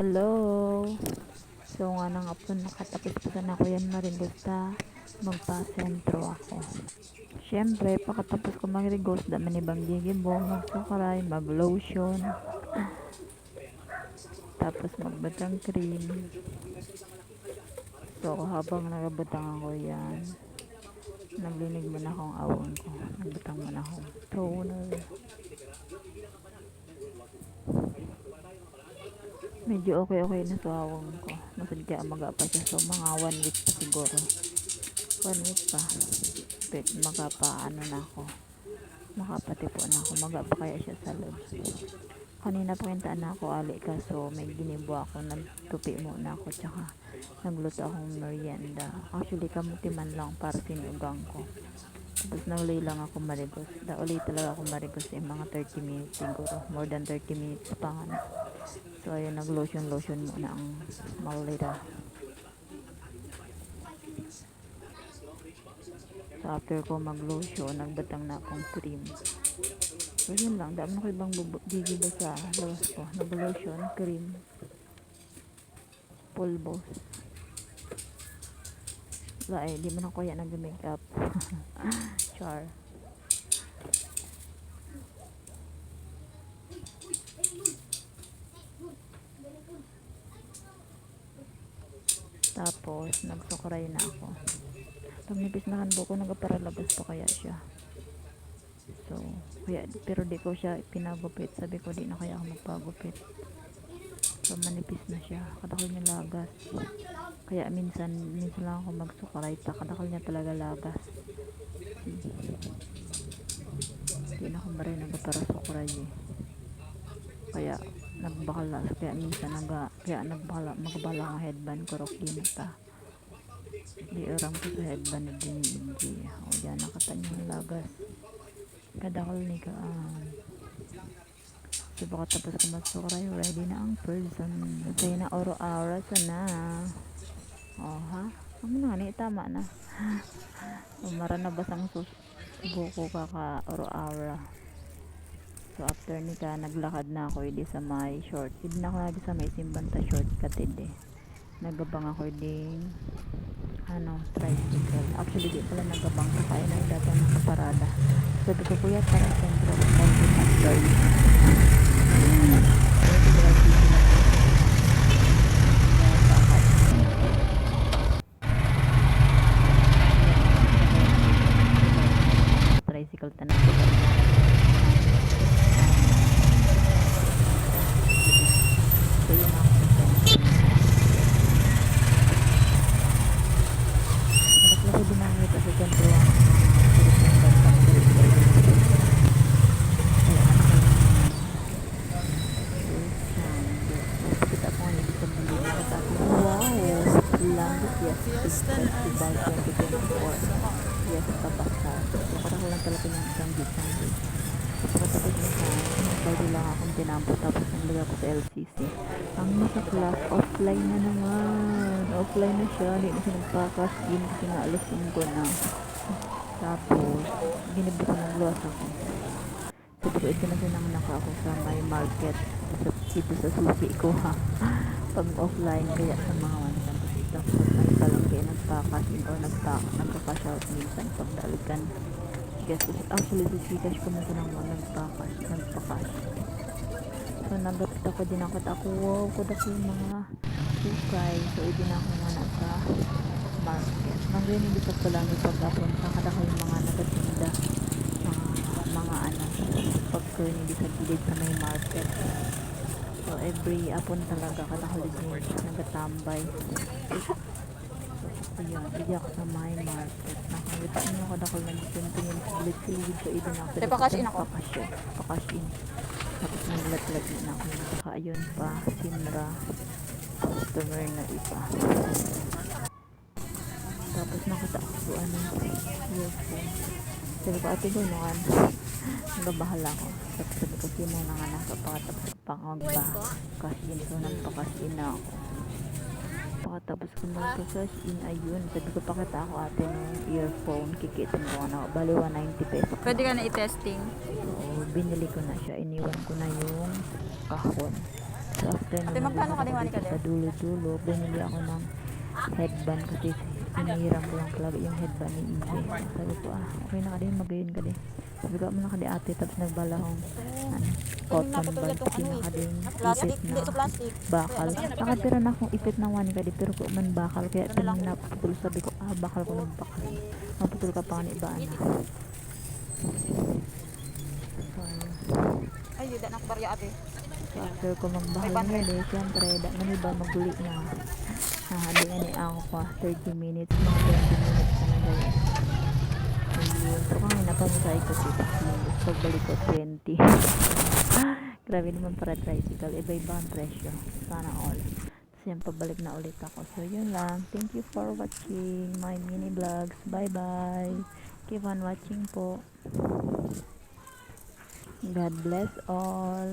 Hello. So nga nang apon nakatapos pa na ako yan marindosta. Magpa-sentro ako. Siyempre, pagkatapos ko mag-regos, dami ni Bang Gigibong, magsukaray, mag-lotion. Tapos magbatang cream. So, habang nagabutang ako yan, naglinig mo na akong awang ko. Nagbutang mo na akong toner. Medyo okay-okay na sa awang ko. Nasadya mag-apa siya. So, mga one week pa siguro. One week pa. But magapa-ano na ako. Makapatipo na ako. Magapa kaya siya sa loob. Kanina pakintaan na ako ali ka. So, may ginibo ako. Nagtupi muna ako. Tsaka, nagluto akong merienda. Actually, kamuti man lang para sinugang ko. Tapos nauli lang ako marigos. Nauli talaga ako marigos yung mga 30 minutes siguro. More than 30 minutes pa nga. So, ayun, nag-lotion-lotion muna ang maulira. So, after ko mag-lotion, nagbatang na akong cream. So, yun lang. Dami na ko ibang gigiba sa lawas ko. Nag-lotion, cream, pulbos. Wala eh, di mo na kuya nag-makeup. Char. Tapos, nagsukray na ako. Pag nipis na hanbo ko, nagaparalabas pa kaya siya. So, kaya, pero di ko siya pinagupit. Sabi ko, di na kaya ako magpagupit. So, manipis na siya. Kadakol niya lagas. Kaya minsan, minsan lang ako magsukray. Ta, kadakol niya talaga lagas. Hindi na ako marin nagpara sukray eh. Kaya, nagbakala. Kaya minsan, naga, kaya nagbakala, magbala ang headband ko. Rock ta. Di orang ko sa headband na din hindi. O yan, nakatanya yung lagas. Kadakol ni ka. Um, So baka tapos ko magsukray, ready na ang person. Kaya na oro aura na. Oh ha? Ano na ni tama na. Umara na ba sang sus buko ka ka oro aura. So after ni ka naglakad na ako hindi sa may short. Hindi na ako lagi sa may simbanta short katid eh. Nagabang ako din ano, tricycle. Actually, di pala nagabang ka kaya na dapat nakaparada. Sabi ko, kuya, para sentro ng mountain after tricycle tanah so yun ang Malaki din ang ito sa sentro ang kita po nga dito sa buli wow longest yes festival 2024 yes papasa so parang lang talaga yung isang gitang pagkatapos na sa bago lang akong tinampo tapos nalaga ko sa LCC ang nasa class offline na naman. Offline na siya. Hindi na siya nagpakas din kasi nga alas 5 na. Tapos ginibig ko ng luwas ako. Sabi ko ito na siya naman ako sa may market. Sa, dito sa susi ko ha. Pag offline kaya sa mga ano tapos tapos nagkalanggi nagpakasin o nagpa nagpa-cash out minsan pag dalikan guess. Actually sa Gcash ko na nang nagpakas nagpa-cash so nagapit ako din ako. Ako wow ko dako yung mga sukay so hindi na ako nga nasa market. Nang ganyan dito ko lang yung pagkapon kakadako yung mga nagatinda mga mga ano pagka hindi sa gilid sa may market. So every apon talaga katakulig mo nagatambay hindi ako sa may market. Nakangita nyo kadakol na dito yung tingin sa gilid silid sa ibig na ako Tay, pa-cash in ako. pakash yun pakash in tapos naglatlag na ako. Saka ayun pa simra customer na iba. Tapos nakita ko so ano earphone. Sabi ko ate ko naman nagabahala ko tapos sabi ko sino na nga nakapakatapos pang magba cash in so nagpa-cash in na ako pakatapos ko magpa-cash in ayun sabi ko pakita ako ate ng earphone kikitin ko na bali 190 pesos Pwede ka na i-testing. So, binili ko na siya. Iniwan ko na yung kahon. So after Ate, naman magkano ka diwani ka, sa dulo-dulo, bumili ako ng headband kasi sinihiram ko lang talaga yung headband ni Ije. Sabi ko, ah, okay na ka din, magayon ka din. Sabi ko, muna ka di ate, tapos nagbala akong ano, cotton bag, na tong ano din ipit na bakal. Nakatira na akong ipit na wani ka di, pero kung man bakal, kaya Ano tinang naputol, sabi ko, ah, bakal ko ng bakal. Maputol ka pa nga ni Ibaan. Ay, di na barya ate. So, after ko magbahal nga eh, syempre, da man iba maguli na. Nahali nga ni ako pa, 30 minutes, mga 20 minutes na ganyan. Ayun, so kung napamusay ko si pagbalik ko 20. Grabe naman para tricycle, iba-iba ang presyo. Sana all. Tapos yan, pabalik na ulit ako. So, yun lang. Thank you for watching my mini vlogs. Bye-bye. Keep on watching po. God bless all.